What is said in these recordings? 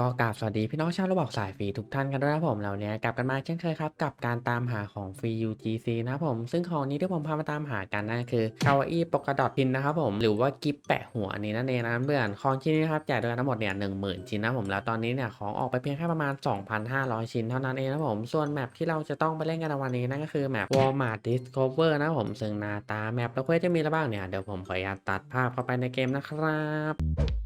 ก็กราบสวัสดีพี่น้องชาวระบอกสายฟรีทุกท่านกันด้วยนะผมเราเนี่ยกลับกันมาเช่นเคยครับกับการตามหาของฟรี UGC นะครับผมซึ่งของนี้ที่ผมพามาตามหากันนั่นคือคาวาอี้ปกดอทพินนะครับผมหรือว่ากิฟแปะหัวนี้นั่นเองนะเพื่อนของชิ้นนี้ครับแจกด้วยกันทั้งหมดเนี่ยหนึ่งหมื่นชิ้นนะผมแล้วตอนนี้เนี่ยของออกไปเพียงแค่ประมาณ 2,500 ชิ้นเท่านั้นเองนะผมส่วนแมปที่เราจะต้องไปเล่นกันในวันนี้นั่นก็คือแมป Walmart Discover นะผมซึ่งหน้าตาแมปแล้วเควสจะมีอะไรบ้างเนี่ยเดี๋ยวผมขออนุญาตตัดภาพเข้าไปในเกมนะครับ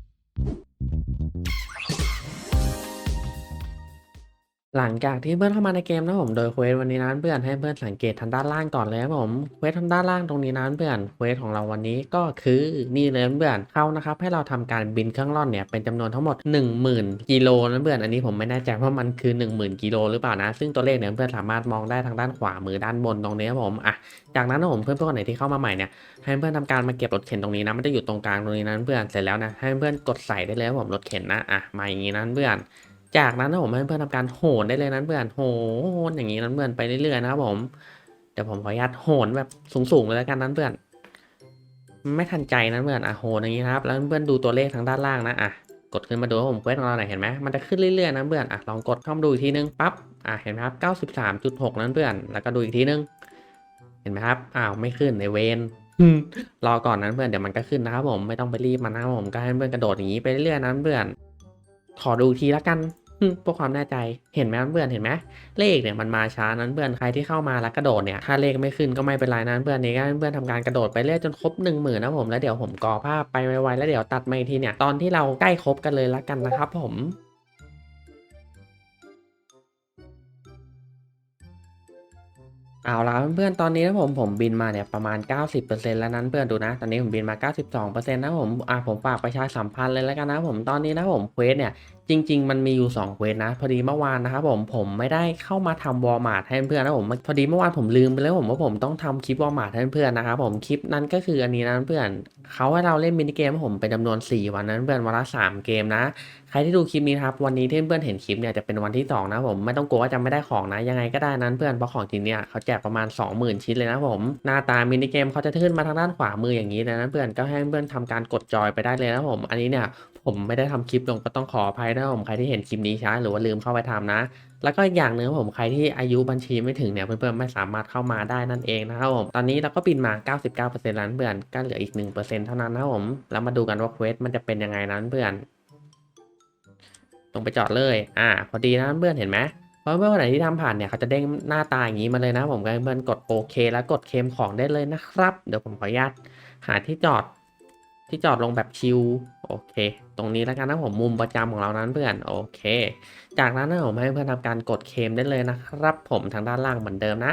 หลังจากที่เพื่อนเข้ามาในเกมนะผมโดยเควสวันนี้นะเพื่อนให้เพื่อนสังเกตทางด้านล่างก่อนเลยครับผมเควสทางด้านล่างตรงนี้นะเพื่อนเควสของเราวันนี้ก็คือนี่เลยเพื่อนเข้านะครับให้เราทำการบินเครื่องร่อนเนี่ยเป็นจำนวนทั้งหมด 10,000 กิโลนะเพื่อนอันนี้ผมไม่แน่ใจว่ามันคือ 10,000 กิโลหรือเปล่านะ ซึ่งตัวเลขเนี่ยเพื่อนสามารถมองได้ทางด้านขวามือด้านบนตรงนี้ครับผมอะจากนั้นนะผมเพื่อนๆคนไหนที่เข้ามาใหม่เนี่ยให้เพื่อนทำการมาเก็บรถเข็นตรงนี้นะมันจะอยู่ตรงกลางตรงนี้นะเพื่อนเสร็จแล้วนะให้เพื่อนกดใส่ได้เลยครับผมรถเข็นนะอะมาอย่างนี้นะเพื่อน จากนั้นนะผมให้เพื่อนทำการโหนได้เลยนะเพื่อนโหนอย่างนี้นะเพื่อนไปเรื่อยๆนะครับผมเดี๋ยวผมขออนุญาตโหนแบบสูงๆเลยแล้วกันนะเพื่อน ไม่ทันใจนะเพื่อนอะโหนอย่างนี้นะครับ แล้วเพื่อนดูตัวเลขทางด้านล่างนะอะกดขึ้นมาดูว่าผมเควสของเราหน่อยเห็นไหมมันจะขึ้นเรื่อยๆนะเพื่อนอะลองกดเข้ามาดูอีกทีนึงปั๊บอะเห็นไหมครับ93.6 นั้นเพื่อนแล้วก็ดูอีกทีนึง เห็นไหมครับอ้าวไม่ขึ้นในเวนรอก่อนนั้นเพื่อนเดี๋ยวมันก็ขึ้นนะครับผมไม่ต้องไปรีบมันนะครับผมก็ให้เพื่อนกระโดดอย่างนี้ไปเรื่อยๆนะเพื่อน ขอดูทีละกันเพื่อความแน่ใจ เห็นไหมเพื่อน เห็นไหมเลขเนี่ยมันมาช้านั้นเพื่อน ใครที่เข้ามาแล้วกระโดดเนี่ย ถ้าเลขไม่ขึ้นก็ไม่เป็นไรนั่นเพื่อนนี่ก็ให้เพื่อนทำการกระโดดไปเรื่อยจนครบหนึ่งหมื่นนะผม แล้วเดี๋ยวผมกอภาพไปไวๆแล้วเดี๋ยวตัดมาอีกทีเนี่ย ตอนที่เราใกล้ครบกันเลยละกันนะครับผม เอาละเพื่อนๆ ตอนนี้นะผมผมบินมาเนี่ยประมาณ 90%แล้วนั้นเพื่อนดูนะ ตอนนี้ผมบินมา 92%นะผมอะผมฝากประชาสัมพันธ์เลยแล้วกันนะผมตอนนี้นะผมเควสเนี่ยจริง ๆ มันมีอยู่2เควสนะ พอดีเมื่อวานนะครับผมผมไม่ได้เข้ามาทำวอลมาร์ทให้เพื่อนนะผมพอดีเมื่อวานผมลืมไปแล้วผมว่าผมต้องทำคลิปวอลมาร์ทให้เพื่อนนะครับผมคลิปนั้นก็คืออันนี้นะเพื่อนเขาให้เราเล่นมินิเกมผมเป็นจำนวน 4 วันนั้นเพื่อนวันละ3เกมนะ ใครที่ดูคลิปนี้ครับวันนี้ที่เพื่อนเห็นคลิปเนี่ยจะเป็นวันที่2นะผมไม่ต้องกลัวว่าจะไม่ได้ของนะยังไงก็ได้นั้นเพื่อนเพราะของชิ้นเนี่ยเขาแจกประมาณ 20,000 ชิ้นเลยนะผมหน้าตามินิเกมเขาจะขึ้นมาทางด้านขวามืออย่างนี้เลยนะเพื่อนก็ให้เพื่อนทำการกดจอยไปได้เลยนะผม อันนี้เนี่ยผมไม่ได้ทำคลิปลงก็ต้องขออภัยนะผมใครที่เห็นคลิปนี้ช้าหรือว่าลืมเข้าไปทำนะ แล้วก็อย่างหนึ่งผมใครที่อายุบัญชีไม่ถึงเนี่ยเพื่อนๆไม่สามารถเข้ามาได้นั่นเองนะครับผมตอนนี้เราก็บินมา 99%แล้วเพื่อนก็เหลืออีก 1%เท่านั้นนะผมแล้วมาดูกันว่าเควสมันจะเป็นยังไงนั้นเพื่อน ตรงไปจอดเลย อ่า พอดีนะเพื่อนเห็นไหมเพราะเมื่อวันไหนที่ทำผ่านเนี่ยเขาจะเด้งหน้าตาอย่างนี้มาเลยนะ ผมก็เพื่อนกดโอเค แล้วกดเคมของได้เลยนะครับ เดี๋ยวผมขออนุญาตหาที่จอดที่จอดลงแบบชิลโอเค ตรงนี้แล้วกันนะผมมุมประจำของเรานั้นเพื่อนโอเค จากนั้นนะผมให้เพื่อนทำการกดเคมได้เลยนะครับ ผมทางด้านล่างเหมือนเดิมนะ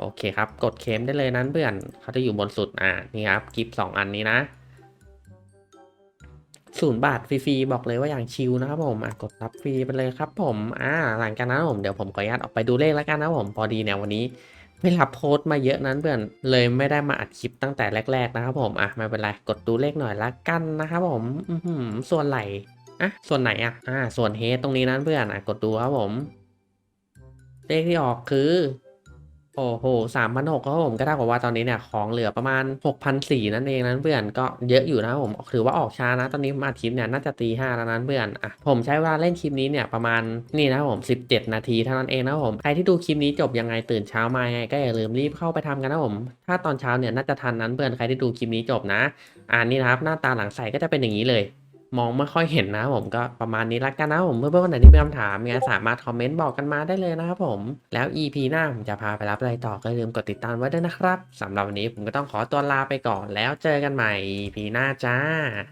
โอเคครับ กดเคมได้เลยนั้นเพื่อนเขาจะอยู่บนสุดอ่านี่ครับกิฟต์สองอันนี้นะ ศูนย์บาทฟรีๆบอกเลยว่าอย่างชิลนะครับผมอะกดรับฟรีไปเลยครับผมอ่าหลังจากนั้นผมเดี๋ยวผมขออนุญาตออกไปดูเลขแล้วกันนะผมพอดีเนี่ยวันนี้ไม่รับโพสต์มาเยอะนั้นเพื่อนเลยไม่ได้มาอัดคลิปตั้งแต่แรก ๆ นะครับผมอะไม่เป็นไรกดดูเลขหน่อยละกันนะครับผมส่วนไหลอะส่วนไหนอะอ่าส่วนเฮดตรงนี้นั้นเพื่อนอะกดดูครับผม เลขที่ออกคือ โอ้โหสามพันหกครับผมก็เท่ากับว่าตอนนี้เนี่ยของเหลือประมาณหกพันสี่นั่นเองนั้นเพื่อนก็เยอะอยู่นะผมถือว่าออกช้านะตอนนี้มาคลิปเนี่ยน่าจะตีห้าแล้วนั้นเพื่อนอะผมใช้เวลาเล่นคลิปนี้เนี่ยประมาณนี่นะผมสิบเจ็ดนาทีเท่านั้นเองนะผมใครที่ดูคลิปนี้จบยังไงตื่นเช้ามาไงก็อย่าลืมรีบเข้าไปทำกันนะผมถ้าตอนเช้าเนี่ยน่าจะทันนั้นเพื่อนใครที่ดูคลิปนี้จบนะอ่านี่นะครับหน้าตาหลังใส่ก็จะเป็นอย่างนี้เลย มองไม่ค่อยเห็นนะผมก็ประมาณนี้ละกันนะผมเพื่อนๆคนไหนที่มีคำถามไงสามารถคอมเมนต์บอกกันมาได้เลยนะครับผม แล้ว EP หน้าผมจะพาไปรับอะไรต่อก็อย่าลืมกดติดตามไว้ด้วยนะครับสำหรับวันนี้ผมก็ต้องขอตัวลาไปก่อนแล้วเจอกันใหม่ EP หน้าจ้า